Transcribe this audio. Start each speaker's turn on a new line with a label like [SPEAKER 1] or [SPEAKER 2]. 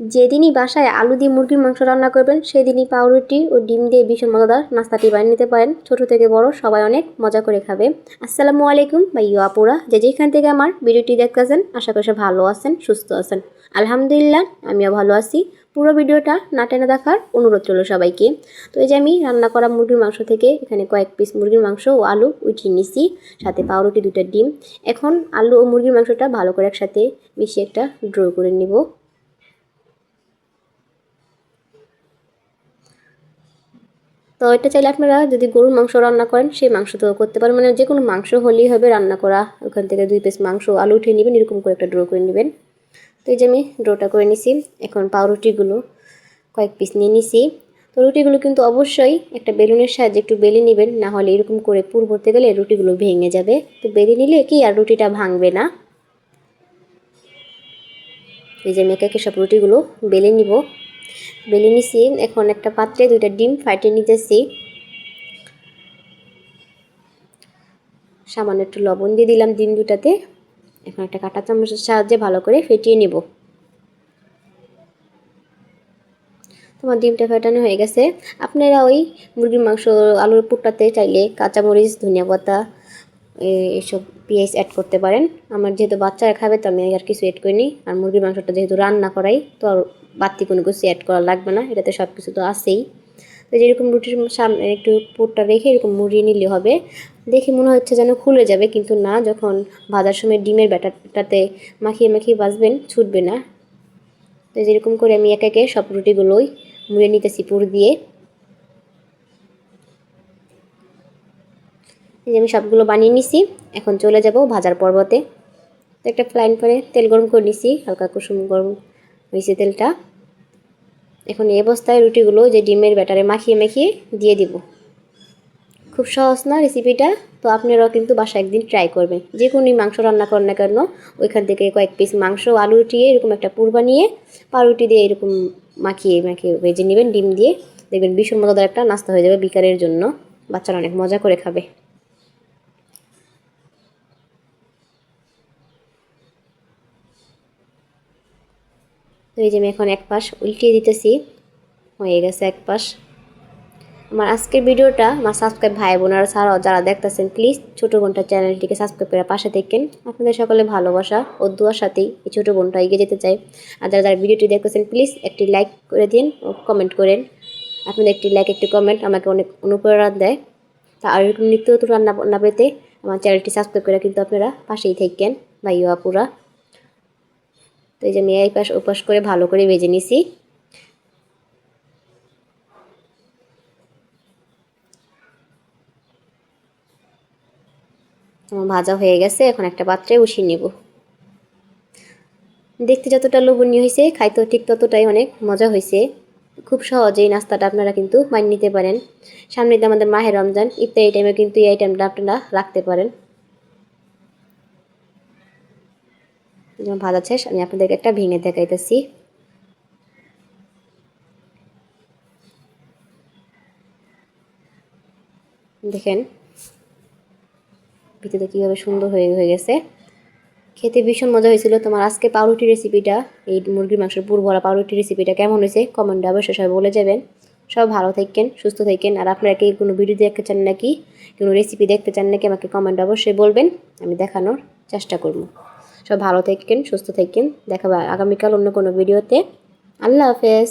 [SPEAKER 1] যেদিনই বাসায় আলু দিয়ে মুরগির মাংস রান্না করবেন, সেদিনই পাউরুটি ও ডিম দিয়ে ভীষণ মজাদার নাস্তাটি বানিয়ে নিতে পারেন। ছোট থেকে বড় সবাই অনেক মজা করে খাবে। আসসালামু আলাইকুম বা আপুরা। যে যেখান থেকে আমার ভিডিওটি দেখতেছেন, আশা করি ভালো আছেন, সুস্থ আছেন। আলহামদুলিল্লাহ, আমিও ভালো আছি। পুরো ভিডিওটা না টেনে দেখার অনুরোধ রইল সবাইকে। তো এই যে আমি রান্না করা মুরগির মাংস থেকে এখানে কয়েক পিস মুরগির মাংস ও আলু উঠিয়ে নিছি, সাথে পাউরুটি দুটো ডিম। এখন আলু ও মুরগির মাংসটা ভালো করে একসাথে মিশিয়ে একটা ড্র করে নিব। তো এটা চাইলে আপনারা যদি গরুর মাংস রান্না করেন, সেই মাংস তো করতে পারেন। মানে যে কোনো মাংস হলেই হবে রান্না করা। ওখান থেকে দুই পিস মাংস আলু উঠিয়ে নেবেন, এরকম করে একটা ড্র করে নেবেন। তো এই যে আমি ড্রোটা করে নিছি। এখন পাউরুটিগুলো কয়েক পিস নিয়ে নিছি। তো রুটিগুলো কিন্তু অবশ্যই একটা বেলুনের সাহায্যে একটু বেলে নেবেন, না হলে এরকম করে পুর ভরতে গেলে রুটিগুলো ভেঙে যাবে। তো বেলে নিলে কি আর রুটিটা ভাঙবে না। এই যে আমি একে সব রুটিগুলো বেলে নিব। বেলে নিছি। এখন একটা পাত্রে দুইটা ডিম ফাইটে নিতেছি। সামান্য একটু লবণ দিয়ে দিলাম ডিম দুটাতে এখন একটা কাঁটা চামচের সাহায্যে ভালো করে ফেটিয়ে নিব। তোমার ডিমটা ফেটানো হয়ে গেছে। আপনারা ওই মুরগির মাংস, আলুর পুরটাতে চাইলে কাঁচামরিচ, ধনিয়া পাতা এসব পেঁয়াজ অ্যাড করতে পারেন। আমার যেহেতু বাচ্চারা খাবে, তো আমি আর কিছু অ্যাড করিনি। আর মুরগির মাংসটা যেহেতু রান্না করাই, তো বাড়তি কোনো কিছু অ্যাড করা লাগবে না, এটাতে সব কিছু তো আছেই। তো যেরকম রুটির সামনে একটু পুরটা রেখে এরকম মুড়িয়ে নিলে হবে। দেখে মনে হচ্ছে যেন খুলে যাবে, কিন্তু না, যখন ভাজার সময় ডিমের ব্যাটারটাতে মাখিয়ে মাখিয়ে বাজবেন ছুটবে না। তো যেরকম করে আমি একে একে সব রুটিগুলোই মুড়ে নিতেছি পুর দিয়ে। এই যে আমি সবগুলো বানিয়ে নিছি, এখন চলে যাব ভাজার পর্বতে। তো একটা ফ্লাইন করে তেল গরম করে নিছি, হালকা কুসুম গরম হয়েছে তেলটা। এখন এই অবস্থায় রুটিগুলো যে ডিমের ব্যাটারে মাখিয়ে মাখিয়ে দিয়ে দিব। খুব সহজ না রেসিপিটা? তো আপনারাও কিন্তু বাসায় একদিন ট্রাই করবেন। যে কোনো মাংস রান্না করেন না কেন, ওইখান থেকে কয়েক পিস মাংস, আলু উঠিয়ে এরকম একটা পুর বানিয়ে পাউরুটি দিয়ে এরকম মাখিয়ে মাখিয়ে ভেজে নেবেন, ডিম দিয়ে। দেখবেন ভীষণ মজাদার একটা নাস্তা হয়ে যাবে বিকারের জন্য। বাচ্চারা অনেক মজা করে খাবে। তো এই যে আমি এখন এক পাশ উল্টিয়ে দিতেছি, হয়ে গেছে এক পাশ। আমার আজকের ভিডিওটা আমার সাবস্ক্রাইব ভাই বোনেরা ছাড়াও যারা দেখতেছেন প্লিজ ছোটো বোনটার চ্যানেলটিকে সাবস্ক্রাইব করে পাশে দেখেন। আপনাদের সকলে ভালোবাসা ও দুয়ার সাথেই এই ছোটো বোনটা এগিয়ে যেতে চাই। আর যারা যারা ভিডিওটি দেখতেছেন প্লিজ একটি লাইক করে দিন ও কমেন্ট করেন। আপনাদের একটি লাইক একটি কমেন্ট আমাকে অনেক অনুপ্রেরণা দেয়। তা আর এরকম নিত্য নতুন রান্না না পেতে আমার চ্যানেলটি সাবস্ক্রাইব করে কিন্তু আপনারা পাশেই থাকেন। ভাইও আপুরা। তো এই যে আমি এই পাশ ওপাশ করে ভালো করে ভেজে নিছি। ভাজা হয়ে গেছে, এখন একটা পাত্রে বসিয়ে নেব। দেখতে যতটা লোভনীয় হয়েছে, খাইতেও ঠিক ততটাই অনেক মজা হয়েছে। খুব সহজেই নাস্তাটা আপনারা কিন্তু মানিয়ে নিতে পারেন। সামনে আমাদের মাহের রমজান, ইফতারি টাইমে কিন্তু এই আইটেমটা আপনারা রাখতে পারেন। ভাজা শেষ আমি আপনাদেরকে একটা ভেঙে দেখাইতেছি। দেখেন, ভিতরে কীভাবে সুন্দর হয়ে হয়ে গেছে। খেতে ভীষণ মজা হয়েছিল। তোমার আজকে পাউরুটি রেসিপিটা এই মুরগির মাংসের পুর ভরা পাউরুটি রেসিপিটা কেমন হয়েছে? কমেন্টে অবশ্যই সবাই বলে যাবেন। সব ভালো থাকেন, সুস্থ থাকেন। আর আপনারা কি কোনো ভিডিও দেখতে চান নাকি? কোনো রেসিপি দেখতে চান নাকি? আমাকে কমেন্ট অবশ্যই বলবেন। আমি দেখানোর চেষ্টা করব। সব ভালো থাকেন সুস্থ থাকেন। দেখাবো আগামীকাল অন্য কোনো ভিডিওতে। আল্লাহ হাফেজ।